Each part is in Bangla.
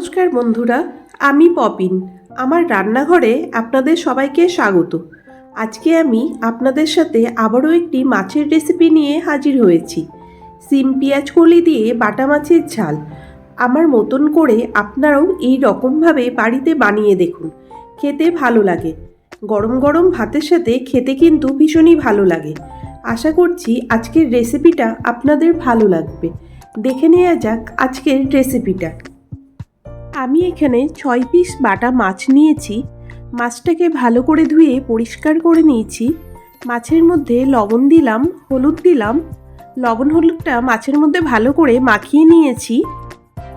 নমস্কার বন্ধুরা, আমি পপিন। আমার রান্নাঘরে আপনাদের সবাইকে স্বাগত। আজকে আমি আপনাদের সাথে আবারও একটি মাছের রেসিপি নিয়ে হাজির হয়েছি। সিম পেঁয়াজ কলি দিয়ে বাটা মাছের ঝাল। আমার মতন করে আপনারাও এই রকমভাবে বাড়িতে বানিয়ে দেখুন। খেতে ভালো লাগে। গরম গরম ভাতের সাথে খেতে কিন্তু ভীষণই ভালো লাগে। আশা করছি আজকের রেসিপিটা আপনাদের ভালো লাগবে। দেখে নেওয়া যাক আজকের রেসিপিটা আমি এখানে ছয় পিস বাটা মাছ নিয়েছি। মাছটাকে ভালো করে ধুয়ে পরিষ্কার করে নিয়েছি। মাছের মধ্যে লবণ দিলাম, হলুদ দিলাম। লবণ হলুদটা মাছের মধ্যে ভালো করে মাখিয়ে নিয়েছি।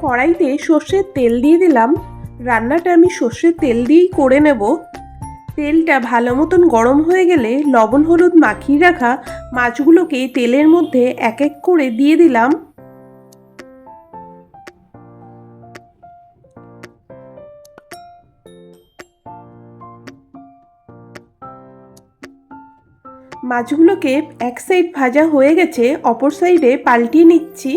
কড়াইতে সর্ষের তেল দিয়ে দিলাম। রান্নাটা আমি সর্ষের তেল দিয়েই করে নেব। তেলটা ভালো মতন গরম হয়ে গেলে লবণ হলুদ মাখিয়ে রাখা মাছগুলোকে তেলের মধ্যে এক এক করে দিয়ে দিলাম। মাছগুলোকে এক সাইড ভাজা হয়ে গেছে, অপর সাইডে পাল্টিয়ে নিচ্ছি।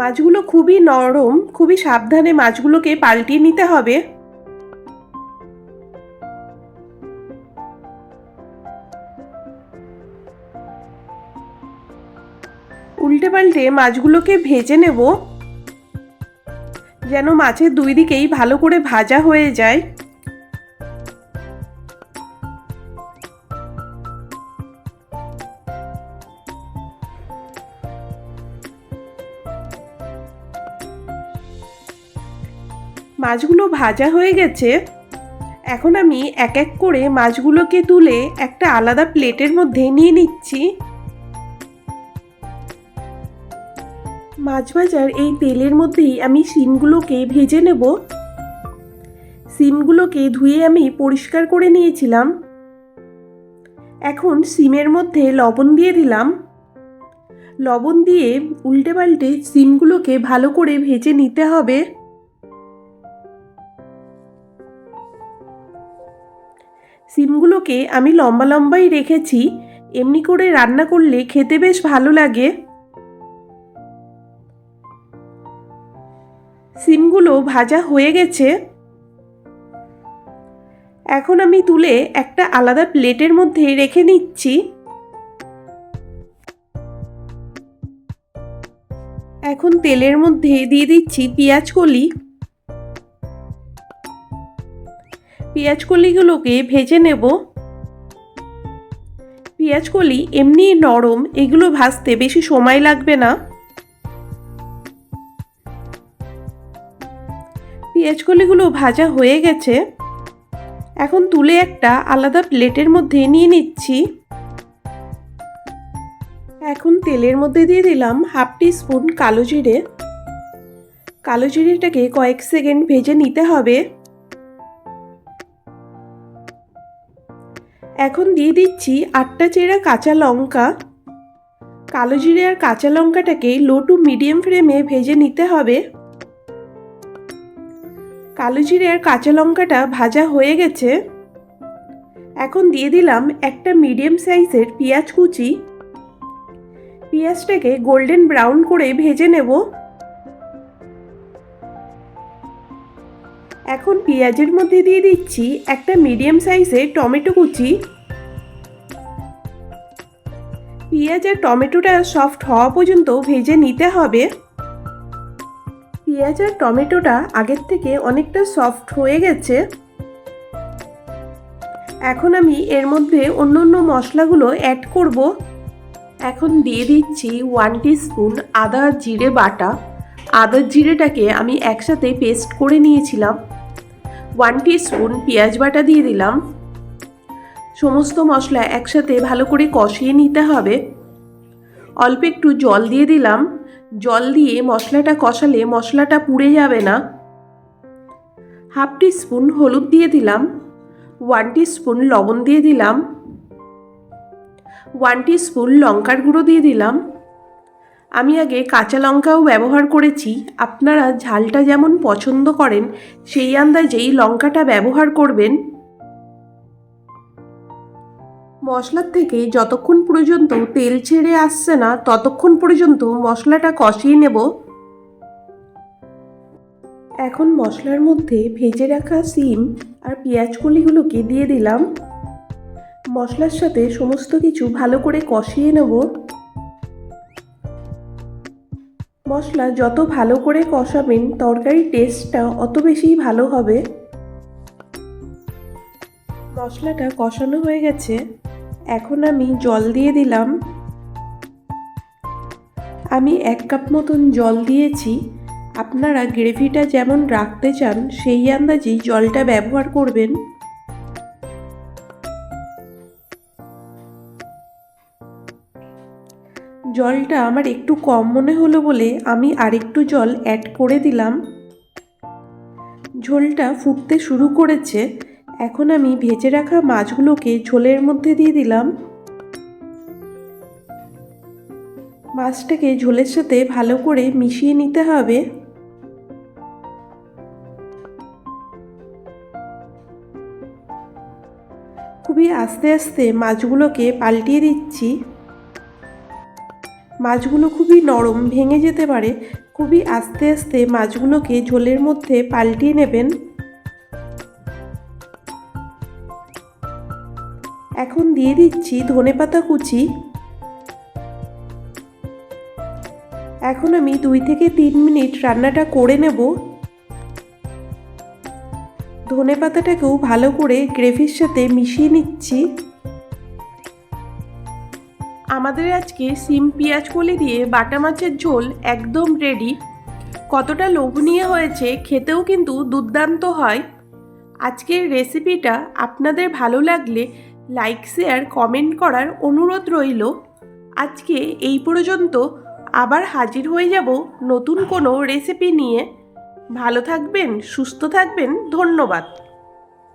মাছগুলো খুবই নরম, খুবই সাবধানে মাছগুলোকে পাল্টিয়ে নিতে হবে। উল্টে পাল্টে মাছগুলোকে ভেজে নেব, যেন মাছের দুই দিকেই ভালো করে ভাজা হয়ে যায়। মাছগুলো ভাজা হয়ে গেছে, এখন আমি এক এক করে মাছগুলোকে তুলে একটা আলাদা প্লেটের মধ্যে নিয়ে নিচ্ছি। মাছ ভাজার এই তেলের মধ্যেই আমি সিমগুলোকে ভেজে নেব। সিমগুলোকে ধুয়ে আমি পরিষ্কার করে নিয়েছিলাম। এখন সিমের মধ্যে লবণ দিয়ে দিলাম। লবণ দিয়ে উল্টে পাল্টে সিমগুলোকে ভালো করে ভেজে নিতে হবে। সিমগুলোকে আমি লম্বা লম্বাই রেখেছি, এমনি করে রান্না করলে খেতে বেশ ভালো লাগে। সিমগুলো ভাজা হয়ে গেছে। এখন আমি তুলে একটা আলাদা প্লেটের মধ্যে রেখে নিচ্ছি। এখন তেলের মধ্যে দিয়ে দিচ্ছি পেঁয়াজ কলি। পেঁয়াজ কলিগুলোকে ভেজে নেব। পেঁয়াজ কলি এমনি নরম, এগুলো ভাজতে বেশি সময় লাগবে না। পেঁয়াজ কলিগুলো ভাজা হয়ে গেছে। এখন তুলে একটা আলাদা প্লেটের মধ্যে নিয়ে নিচ্ছি। এখন তেলের মধ্যে দিয়ে দিলাম হাফ টি স্পুন কালো জিরে। কালো জিরেটাকে কয়েক সেকেন্ড ভেজে নিতে হবে। এখন দিয়ে দিচ্ছি আটটা চেরা কাঁচা লঙ্কা। কালো জিরে আর কাঁচা লঙ্কাটাকে লো টু মিডিয়াম ফ্লেমে ভেজে নিতে হবে। কালো জিরে আর কাঁচা লঙ্কাটা ভাজা হয়ে গেছে। এখন দিয়ে দিলাম একটা মিডিয়াম সাইজের পেঁয়াজ কুচি। পেঁয়াজটাকে গোল্ডেন ব্রাউন করে ভেজে নেব। এখন পেঁয়াজের মধ্যে দিয়ে দিচ্ছি একটা মিডিয়াম সাইজের টমেটো কুচি। পেঁয়াজ আর টমেটোটা সফট হওয়া পর্যন্ত ভেজে নিতে হবে। পেঁয়াজ আর টমেটোটা আগের থেকে অনেকটা সফট হয়ে গেছে। এখন আমি এর মধ্যে অন্য অন্য মশলাগুলো অ্যাড করব। এখন দিয়ে দিচ্ছি ওয়ান স্পুন আদা জিরে বাটা। আদার জিরেটাকে আমি একসাথে পেস্ট করে নিয়েছিলাম। ওয়ান স্পুন পেঁয়াজ বাটা দিয়ে দিলাম। সমস্ত মশলা একসাথে ভালো করে কষিয়ে নিতে হবে। অল্প একটু জল দিয়ে দিলাম। জল দিয়ে মশলাটা কষালে মশলাটা পুড়ে যাবে না। হাফ স্পুন হলুদ দিয়ে দিলাম। ওয়ান স্পুন লবণ দিয়ে দিলাম। ওয়ান স্পুন লঙ্কার গুঁড়ো দিয়ে দিলাম। আমি আগে কাঁচা লঙ্কাও ব্যবহার করেছি। আপনারা ঝালটা যেমন পছন্দ করেন, সেই আন্দাজেই লঙ্কাটা ব্যবহার করবেন। মশলার থেকে যতক্ষণ পর্যন্ত তেল ছেড়ে আসছে না, ততক্ষণ পর্যন্ত মশলাটা কষিয়ে নেব। এখন মশলার মধ্যে ভেজে রাখা সিম আর পেঁয়াজ কলিগুলোকে দিয়ে দিলাম। মশলার সাথে সমস্ত কিছু ভালো করে কষিয়ে নেব। মশলা যত ভালো করে কষাবেন তরকারির টেস্টটা অত বেশি ভালো হবে। মশলাটা কষানো হয়ে গেছে। এখন আমি জল দিয়ে দিলাম। আমি এক কাপ মতন জল দিয়েছি। আপনারা গ্রেভিটা যেমন রাখতে চান, সেই আন্দাজেই জলটা ব্যবহার করবেন। জলটা আমার একটু কম মনে হলো বলে আমি আরেকটু জল অ্যাড করে দিলাম। ঝোলটা ফুটতে শুরু করেছে। এখন আমি ভেজে রাখা মাছগুলোকে ঝোলের মধ্যে দিয়ে দিলাম। মাছটাকে ঝোলের সাথে ভালো করে মিশিয়ে নিতে হবে। খুবই আস্তে আস্তে মাছগুলোকে পাল্টিয়ে দিচ্ছি। মাছগুলো খুবই নরম, ভেঙে যেতে পারে। খুবই আস্তে আস্তে মাছগুলোকে ঝোলের মধ্যে পাল্টিয়ে নেবেন। এখন দিয়ে দিচ্ছি ধনেপাতা কুচি। এখন আমি দুই থেকে তিন মিনিট রান্নাটা করে নেব। ধনে পাতাটাকেও ভালো করে গ্রেভির সাথে মিশিয়ে নিচ্ছি। আমাদের আজকে সিম পেঁয়াজ কলি দিয়ে বাটা মাছের ঝোল একদম রেডি কতটা লোভনীয় হয়েছে খেতেও কিন্তু দুর্দান্ত হয়। আজকের রেসিপিটা আপনাদের ভালো লাগলে লাইক শেয়ার কমেন্ট করার অনুরোধ রইল। আজকে এই পর্যন্ত আবার হাজির হয়ে যাব নতুন কোনো রেসিপি নিয়ে। ভালো থাকবেন, সুস্থ থাকবেন, ধন্যবাদ।